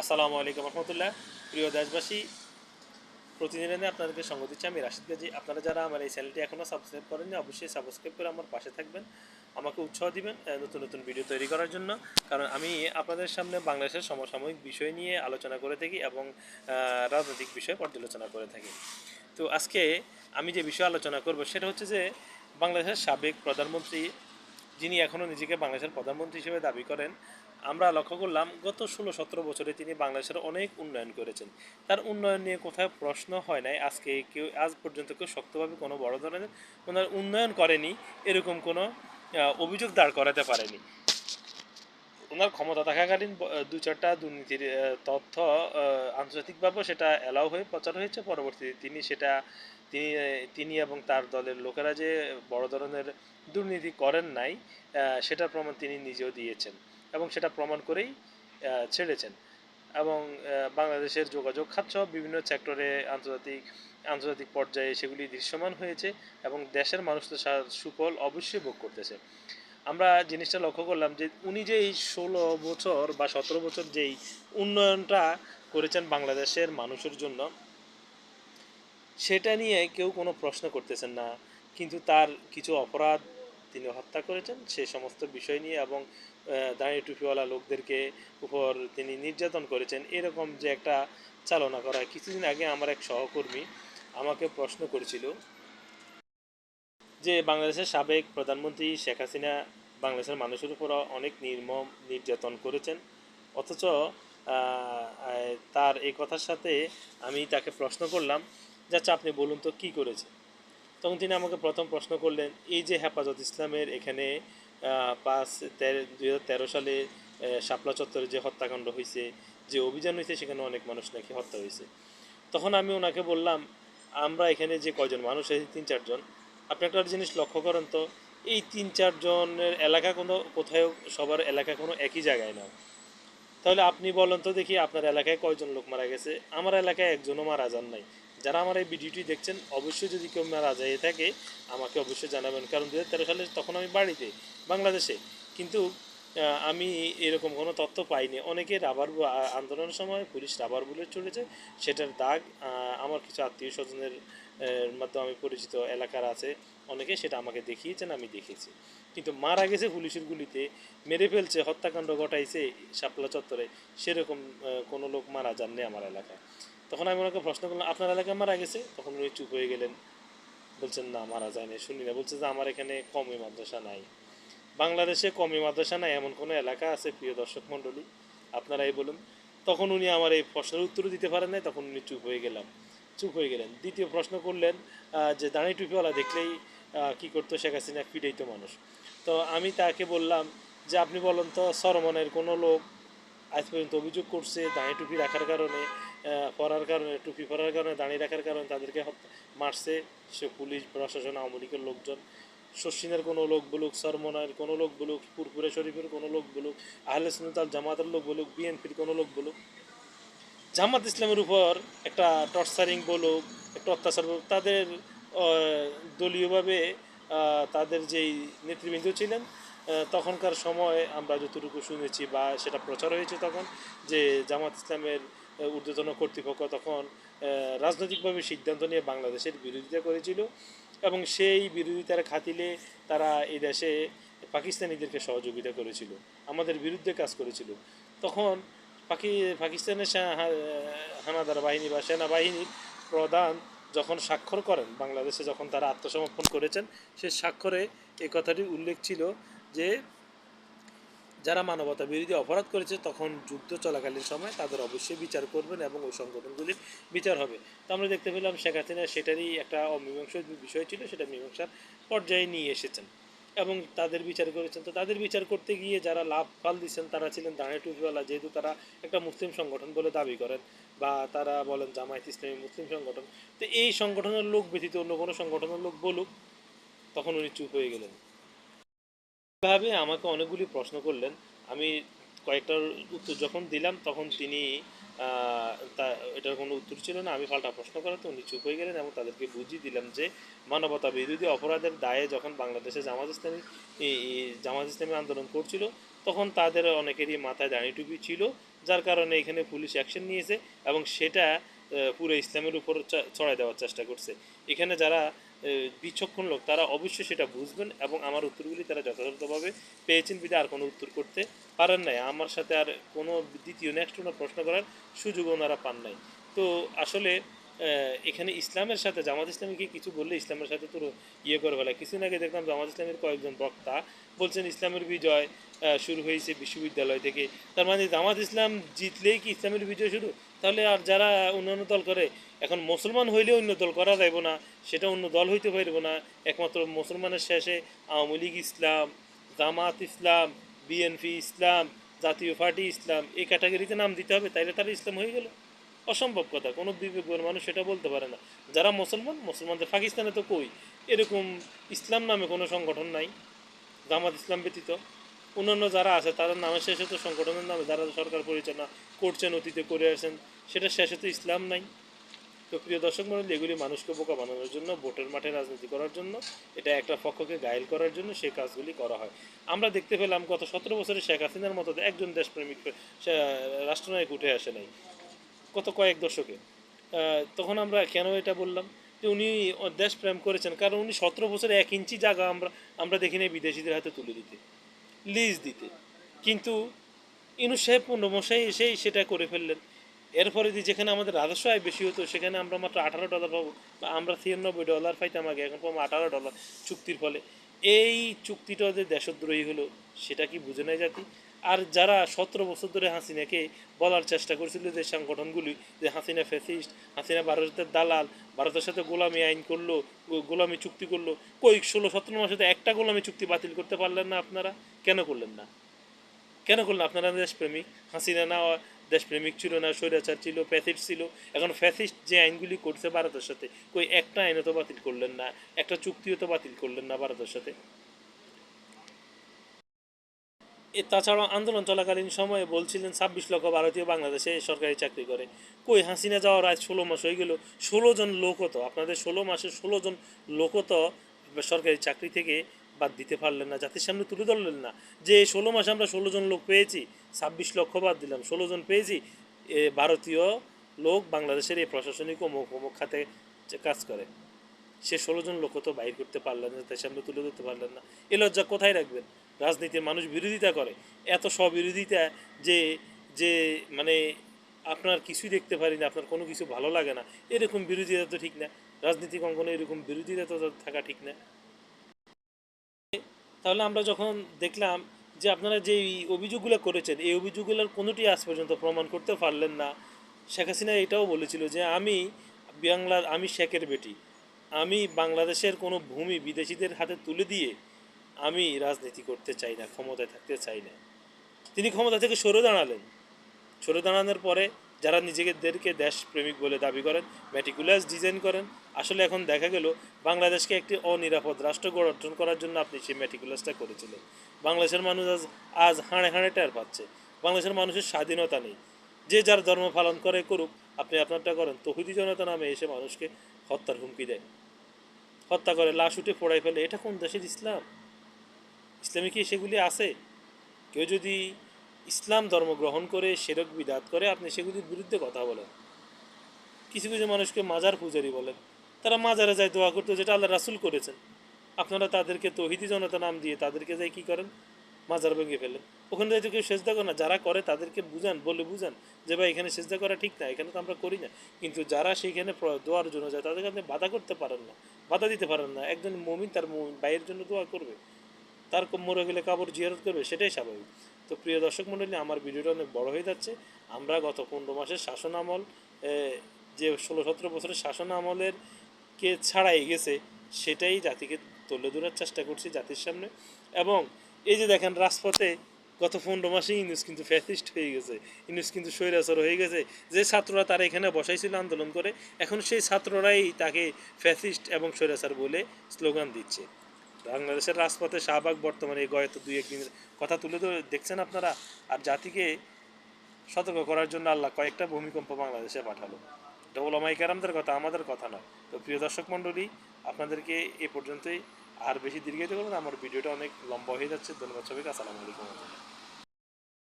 আসসালামু আলাইকুম রহমতুল্লাহ। প্রিয় দেশবাসী প্রতিদিনে আপনাদেরকে সঙ্গ দিচ্ছি আমি রাশিদ গাজী। আপনারা যারা আমার এই চ্যানেলটি এখনও সাবস্ক্রাইব করেননি, অবশ্যই সাবস্ক্রাইব করে আমার পাশে থাকবেন। আমাকে উৎসাহ দিবেন নতুন নতুন ভিডিও তৈরি করার জন্য। কারণ আমি আপনাদের সামনে বাংলাদেশের সমসাময়িক বিষয় নিয়ে আলোচনা করে থাকি এবং রাজনৈতিক বিষয় পর্যালোচনা করে থাকি। তো আজকে আমি যে বিষয়ে আলোচনা করব সেটা হচ্ছে যে, বাংলাদেশের সাবেক প্রধানমন্ত্রী যিনি এখনও নিজেকে বাংলাদেশের প্রধানমন্ত্রী হিসেবে দাবি করেন আমরা লক্ষ্য করলাম গত ষোলো সতেরো বছরে তিনি বাংলাদেশের অনেক উন্নয়ন করেছেন। তার উন্নয়ন নিয়ে কোথাও প্রশ্ন হয় নাই। আজকে কেউ আজ পর্যন্ত কেউ শক্তভাবে কোনো বড় ধরনের ওনার উন্নয়ন করেনি, এরকম কোনো অভিযোগ দাঁড় করাতে পারেনি। ওনার ক্ষমতা থাকাকালীন দু চারটা দুর্নীতির তথ্য আন্তর্জাতিকভাবে সেটা অ্যালাউ হয়ে প্রচার হয়েছে। পরবর্তীতে তিনি সেটা, তিনি তিনি এবং তার দলের লোকেরা যে বড় ধরনের দুর্নীতি করেন নাই সেটার প্রমাণ তিনি নিজেও দিয়েছেন। এবং সেটা প্রমাণ করেই ছেড়েছেন। এবং বাংলাদেশের যোগাযোগ খাত সহ বিভিন্ন সেক্টরে আন্তর্জাতিক আন্তর্জাতিক পর্যায়ে সেগুলি দৃশ্যমান হয়েছে এবং দেশের মানুষ তো সুফল অবশ্যই ভোগ করতেছে। আমরা জিনিসটা লক্ষ্য করলাম যে উনি যে এই ষোলো বছর বা সতেরো বছর যেই উন্নয়নটা করেছেন বাংলাদেশের মানুষের জন্য, সেটা নিয়ে কেউ কোনো প্রশ্ন করতেছেন না। কিন্তু তার কিছু অপরাধ তিনি হত্যা করেছেন, সে সমস্ত বিষয় নিয়ে এবং দাঁড়িয়ে টুপিওয়ালা লোকদেরকে উপর তিনি নির্যাতন করেছেন, এরকম যে একটা চালনা করা। কিছুদিন আগে আমার এক সহকর্মী আমাকে প্রশ্ন করেছিল যে, বাংলাদেশের সাবেক প্রধানমন্ত্রী শেখ হাসিনা বাংলাদেশের মানুষের উপর অনেক নির্মম নির্যাতন করেছেন, অথচ তার এই কথার সাথে আমি তাকে প্রশ্ন করলাম যে আচ্ছা আপনি বলুন তো কী করেছে? তখন তিনি আমাকে প্রথম প্রশ্ন করলেন, এই যে হেফাজত ইসলামের এখানে পাঁচ, তেরো, দুই তেরো সালে শাপলা চত্বরে যে হত্যাকাণ্ড হয়েছে যে অভিযান হয়েছে সেখানে অনেক মানুষ নাকি হত্যা হয়েছে তখন আমি ওনাকে বললাম, আমরা এখানে যে কয়জন মানুষ আছে তিন চারজন আপনি একটা জিনিস লক্ষ্য করেন তো, এই তিন চারজনের এলাকা কোনো কোথাও সবার এলাকা কোনো একই জায়গায় না। তাহলে আপনি বলেন তো দেখি আপনার এলাকায় কয়জন লোক মারা গেছে? আমার এলাকায় একজনও মারা যান নাই। যারা আমার এই ভিডিওটি দেখছেন, অবশ্যই যদি কেউ মারা যায় থাকে, আমাকে অবশ্যই জানাবেন। কারণ দু হাজার তেরো সালে তখন আমি বাড়িতে, বাংলাদেশে। কিন্তু আমি এরকম কোনো তথ্য পাইনি। অনেকে রাবার আন্দোলনের সময় পুলিশ রাবার বুলেট চলেছে। সেটার দাগ আমার কিছু আত্মীয় স্বজনের মাধ্যমে আমি পরিচিত এলাকার আছে। অনেকে সেটা আমাকে দেখিয়েছেন, আমি দেখেছি। কিন্তু মারা গেছে পুলিশের গুলিতে, মেরে ফেলছে, হত্যাকাণ্ড ঘটাইছে শাপলা চত্বরে, সেরকম কোনো লোক মারা যাননি আমার এলাকায়। তখন আমি ওনাকে প্রশ্ন করলাম, আপনার এলাকায় মারা গেছে? তখন উনি চুপ হয়ে গেলেন। বলছেন, না, মারা যায়নি শুনি না, বলছে যে, আমার এখানে কমই মাদ্রাসা নাই। বাংলাদেশে কমই মাদ্রাসা নাই, এমন কোনো এলাকা আছে, প্রিয় দর্শক মণ্ডলী? আপনারাই বলুন। তখন উনি আমার এই প্রশ্নের উত্তর দিতে পারেন নাই, তখন উনি চুপ হয়ে গেলাম। চুপ হয়ে গেলেন। দ্বিতীয় প্রশ্ন করলেন যে দাঁড়ি টুপিওয়ালা দেখলেই কি করতো শেখ হাসিনা? পিটাইতো মানুষ। তো আমি তাকে বললাম যে, আপনি বলেন তো, সরমনের কোনো লোক আজ পর্যন্ত অভিযোগ করছে দাঁড়ি টুপি রাখার কারণে পরার কারণে, টুপি পরার কারণে, দাঁড়িয়ে রাখার কারণে তাদেরকে মারছে। সে পুলিশ, প্রশাসন, আওয়ামী লীগের লোকজন। শশিনের কোনো লোক বলুক, সরমনের কোনো লোক বলুক, পুরপুরে শরীফের কোনো লোক বলুক, আহলে সুনতাল জামাতের লোক বলুক, বিএনপির কোনো লোক বলুক। জামাত ইসলামের উপর একটা টর্চারিং বলুক, একটা অত্যাচার বলুক, তাদের দলীয়ভাবে তাদের যেই নেতৃবৃন্দ ছিলেন তখনকার সময় আমরা যতটুকু শুনেছি বা সেটা প্রচার হয়েছে তখন, যে জামাত ইসলামের ঊর্ধ্বতন কর্তৃপক্ষ তখন রাজনৈতিকভাবে সিদ্ধান্ত নিয়ে বাংলাদেশের বিরোধিতা করেছিল এবং সেই বিরোধিতার খাতিলে তারা এই দেশে পাকিস্তানিদেরকে সহযোগিতা করেছিল, আমাদের বিরুদ্ধে কাজ করেছিল। তখন পাকি, পাকিস্তানের হানাদার বাহিনী বা সেনাবাহিনীর প্রধান যখন স্বাক্ষর করেন, বাংলাদেশে যখন তারা আত্মসমর্পণ করেছেন, সে স্বাক্ষরে এই কথাটি উল্লেখ ছিল যে যারা মানবতা বিরোধী অপরাধ করেছে, তখন যুদ্ধ চলাকালীন সময় তাদের অবশ্যই বিচার করবেন এবং ওই সংগঠনগুলির বিচার হবে। তো আমরা দেখতে পেলাম শেখ হাসিনা সেটারই একটা অমীমাংস বিষয় ছিল, সেটা মীমাংসার পর্যায়ে নিয়ে এসেছেন এবং তাদের বিচার করেছেন। তো তাদের বিচার করতে গিয়ে যারা লাভ ফাল দিচ্ছেন, তারা ছিলেন দাঁড়ে টুপিওয়ালা যেহেতু তারা একটা মুসলিম সংগঠন বলে দাবি করেন বা তারা বলেন জামায়াত ইসলামী মুসলিম সংগঠন। তো এই সংগঠনের লোক ব্যতীত অন্য কোনো সংগঠনের লোক বলুক, তখন উনি চুপ হয়ে গেলেন। ভাবে আমাকে অনেকগুলি প্রশ্ন করলেন, আমি কয়েকটার উত্তর যখন দিলাম, তখন তিনি তা, এটার কোনো উত্তর ছিল না, আমি পাল্টা প্রশ্ন করাতে উনি চুপ হয়ে গেলেন এবং তাদেরকে বুঝিয়ে দিলাম যে মানবতা বিরোধী অপরাধের দায়ে যখন বাংলাদেশে জামাত ইসলামী জামাত ইসলামী আন্দোলন করছিল, তখন তাদের অনেকেরই মাথায় দাঁড়ি টুপি ছিল, যার কারণে এখানে পুলিশ অ্যাকশন নিয়েছে এবং সেটা পুরো ইসলামের উপর চড়াই দেওয়ার চেষ্টা করছে। এখানে যারা বিচক্ষণ লোক, তারা অবশ্যই সেটা বুঝবেন এবং আমার উত্তরগুলি তারা যথাযথভাবে পেয়েছেন বিধে আর কোনো উত্তর করতে পারেন নাই। আমার সাথে আর কোনো দ্বিতীয় নেক্সট কোনো প্রশ্ন করার সুযোগও ওনারা পান নাই। তো আসলে এখানে ইসলামের সাথে, জামাত ইসলামীকে কিছু বললে ইসলামের সাথে তো ইয়ে করে ফেলা কিছুদিন আগে দেখলাম জামাত ইসলামের কয়েকজন বক্তা বলছেন, ইসলামের বিজয় শুরু হয়েছে বিশ্ববিদ্যালয় থেকে। তার মানে জামাত ইসলাম জিতলেই কি ইসলামের বিজয় শুরু? তাহলে আর যারা অন্যান্য দল করে, এখন মুসলমান হইলে অন্য দল করা যাইব না, সেটা অন্য দল হইতে পারব না। একমাত্র মুসলমানের শেষে আওয়ামী লীগ ইসলাম, জামাত ইসলাম, বিএনপি ইসলাম, জাতীয় পার্টি ইসলাম, এই ক্যাটাগরিতে নাম দিতে হবে, তাইলে তারা ইসলাম হয়ে গেল। অসম্ভব কথা, কোনো বিবেকবান মানুষ সেটা বলতে পারে না। যারা মুসলমান, মুসলমানদের পাকিস্তানে তো কই? এরকম ইসলাম নামে কোনো সংগঠন নাই, জামাত ইসলাম ব্যতীত। অন্যান্য যারা আছে তাদের নামের শেষে তো সংগঠনের নামে, যারা সরকার পরিচালনা করছেন, অতীতে করে আসেন সেটা শেষে তো ইসলাম নাই। তো প্রিয় দর্শক মন্ডলী, এগুলি মানুষকে বোকা বানানোর জন্য, ভোটের মাঠে রাজনীতি করার জন্য, এটা একটা পক্ষকে গায়েল করার জন্য সেই কাজগুলি করা হয়। আমরা দেখতে পেলাম, গত সতেরো বছরে শেখ হাসিনার মতো একজন দেশপ্রেমিক রাষ্ট্রনায়ক উঠে আসে নাই। গত কয়েক দশকে। তখন আমরা কেন এটা বললাম? যে উনি দেশপ্রেম করেছেন, কারণ উনি সতেরো বছরে এক ইঞ্চি জায়গা আমরা আমরা দেখি নাই বিদেশিদের হাতে তুলে দিতে, লিজ দিতে। কিন্তু ইনু সাহেব পনেরো মশাই এসেই সেটা করে ফেললেন। এরপরে যে যেখানে আমাদের রাজস্ব আয় বেশি হতো, সেখানে আমরা মাত্র আঠারো ডলার পাবো, বা আমরা ছিয়ানব্বই ডলার পাইতাম আগে, এখন পাবো আঠারো ডলার চুক্তির ফলে। এই চুক্তিটা যে দেশদ্রোহী হলো, সেটা কি বুঝে নেয় জাতি? আর যারা সতেরো বছর ধরে হাসিনাকে বলার চেষ্টা করেছিল যে সংগঠনগুলি, যে হাসিনা ফেসিস্ট হাসিনা ভারতের দালাল, ভারতের সাথে গোলামি আইন করল গোলামি চুক্তি করল, কই ষোলো সতেরো মাসে একটা গোলামি চুক্তি বাতিল করতে পারলেন না আপনারা? কেন করলেন না? কেন করলেন আপনারা দেশপ্রেমিক। হাসিনা না দেশপ্রেমিক ছিল না, স্বৈরাচার ছিল ফ্যাসিস্ট ছিল। এখন ফ্যাসিস্ট যে আইনগুলি করছে ভারতের সাথে, কই একটা আইনও তো বাতিল করলেন না, একটা চুক্তিও তো বাতিল করলেন না ভারতের সাথে। তাছাড়া আন্দোলন চলাকালীন সময়ে বলছিলেন, ছাব্বিশ লক্ষ ভারতীয় বাংলাদেশে সরকারি চাকরি করে। কই, হাসিনা যাওয়ার আজ ষোলো মাস হয়ে গেল, ষোলো জন লোকও তো। আপনাদের ষোলো মাসে ষোলো জন লোকও তো সরকারি চাকরি থেকে বাদ দিতে পারলেন না, জাতির সামনে তুলে ধরলেন না। যে ষোলো মাসে আমরা ষোলো জন লোক পেয়েছি, ছাব্বিশ লক্ষ বাদ দিলাম, ষোলো জন পেয়েছি ভারতীয় লোক বাংলাদেশের এই প্রশাসনিক অমুক অমুক খাতে কাজ করে। সে ষোলো জন লোক তো বাইর করতে পারলেন না তার সামনে তুলে ধরতে পারলেন না। এ লজ্জা কোথায় রাখবেন? রাজনীতির মানুষ বিরোধিতা করে। এত স্ববিরোধিতা যে যে মানে আপনার কিছুই দেখতে পারি না, আপনার কোনো কিছু ভালো লাগে না, এরকম বিরোধিতা তো ঠিক না। রাজনীতিক অঙ্গনে এরকম বিরোধিতা তো থাকা ঠিক না। তাহলে আমরা যখন দেখলাম যে আপনারা যে অভিযোগগুলো করেছেন, এই অভিযোগগুলোর কোনোটি আজ পর্যন্ত প্রমাণ করতে পারলেন না। শেখ হাসিনা এটাও বলেছিল যে, আমি বাংলা আমি শেখের বেটি। আমি বাংলাদেশের কোনো ভূমি বিদেশিদের হাতে তুলে দিয়ে আমি রাজনীতি করতে চাই না, ক্ষমতায় থাকতে চাই না। তিনি ক্ষমতা থেকে সরে দাঁড়ালেন। সরে দাঁড়ানোর পরে যারা নিজেদেরকে দেশপ্রেমিক বলে দাবি করেন ম্যাটিকুলাস ডিজাইন করেন, আসলে এখন দেখা গেল বাংলাদেশকে একটি অনিরাপদ রাষ্ট্র গঠন করার জন্য আপনি সেই ম্যাটিকুলাসটা করেছিলেন। বাংলাদেশের মানুষ আজ আজ হাঁড়ে হাড়ে টের পাচ্ছে। বাংলাদেশের মানুষের স্বাধীনতা নেই। যে যার ধর্ম পালন করে করুক, আপনি আপনারটা করেন। তহিদি জনতা নামে এসে মানুষকে হত্যার হুমকি দেয়। হত্যা করে লাশ উঠে পোড়াই ফেলে। এটা কোন দেশের ইসলাম? ইসলামে কি সেগুলি আছে? কেউ যদি ইসলাম ধর্ম গ্রহণ করে সেরক বিদাত করে, আপনি সেগুলির বিরুদ্ধে কথা বলেন। কিছু কিছু মানুষকে মাজার পূজারি বলেন। তারা মাজারে যায় দোয়া করতো, যেটা আল্লাহ রাসুল করেছেন। আপনারা তাদেরকে তহিদি জনতা নাম দিয়ে তাদেরকে যাই কি করেন? মাজার ভেঙে ফেলেন। ওখানে যাই কেউ সেজদা করে না। যারা করে তাদেরকে বুঝান, বলে বুঝান যে, ভাই, এখানে সেজদা করা ঠিক না, এখানে তো আমরা করি না। কিন্তু যারা সেইখানে দোয়ার জন্য যায়, তাদেরকে আপনি বাধা করতে পারেন না। বাধা দিতে পারেন না। একজন মমিন তার মমিন জন্য দোয়া করবে। তার মরে গেলে কাপড় জিয়ারত করবে, সেটাই স্বাভাবিক। তো প্রিয় দর্শক মণ্ডলী আমার ভিডিওটা অনেক বড় হয়ে যাচ্ছে। আমরা গত পনেরো মাসের শাসন আমল যে ষোলো সতেরো বছরের শাসন আমলের কে ছাড়াই গেছে, সেটাই জাতিকে তুলে ধরার চেষ্টা করছি জাতির সামনে। এবং এই যে দেখেন, রাজপথে গত পনেরো মাসে ইউনুস কিন্তু ফ্যাসিস্ট হয়ে গেছে। ইউনুস কিন্তু স্বৈরাচার হয়ে গেছে। যে ছাত্ররা তারা এখানে বসাইছিল আন্দোলন করে, এখন সেই ছাত্ররাই তাকে ফ্যাসিস্ট এবং স্বৈরাচার বলে স্লোগান দিচ্ছে। বাংলাদেশের রাজপথে শাহবাগ বর্তমানে এই গত দুই একদিনের কথা তুলে ধরে দেখছেন আপনারা, আর জাতিকে সতর্ক করার জন্য আল্লাহ কয়েকটা ভূমিকম্প বাংলাদেশে পাঠালো। এটা ওলামাই কারামদের কথা, আমাদের কথা নয়। তো প্রিয় দর্শক মণ্ডলী, আপনাদেরকে এ পর্যন্তই, আর বেশি দীর্ঘায়িত করুন আমার ভিডিওটা অনেক লম্বা হয়ে যাচ্ছে। ধন্যবাদ সবাইকে, আসসালামু আলাইকুম।